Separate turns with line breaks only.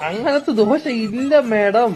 അങ്ങനത്തെ ദോശ ഇല്ല മേഡം.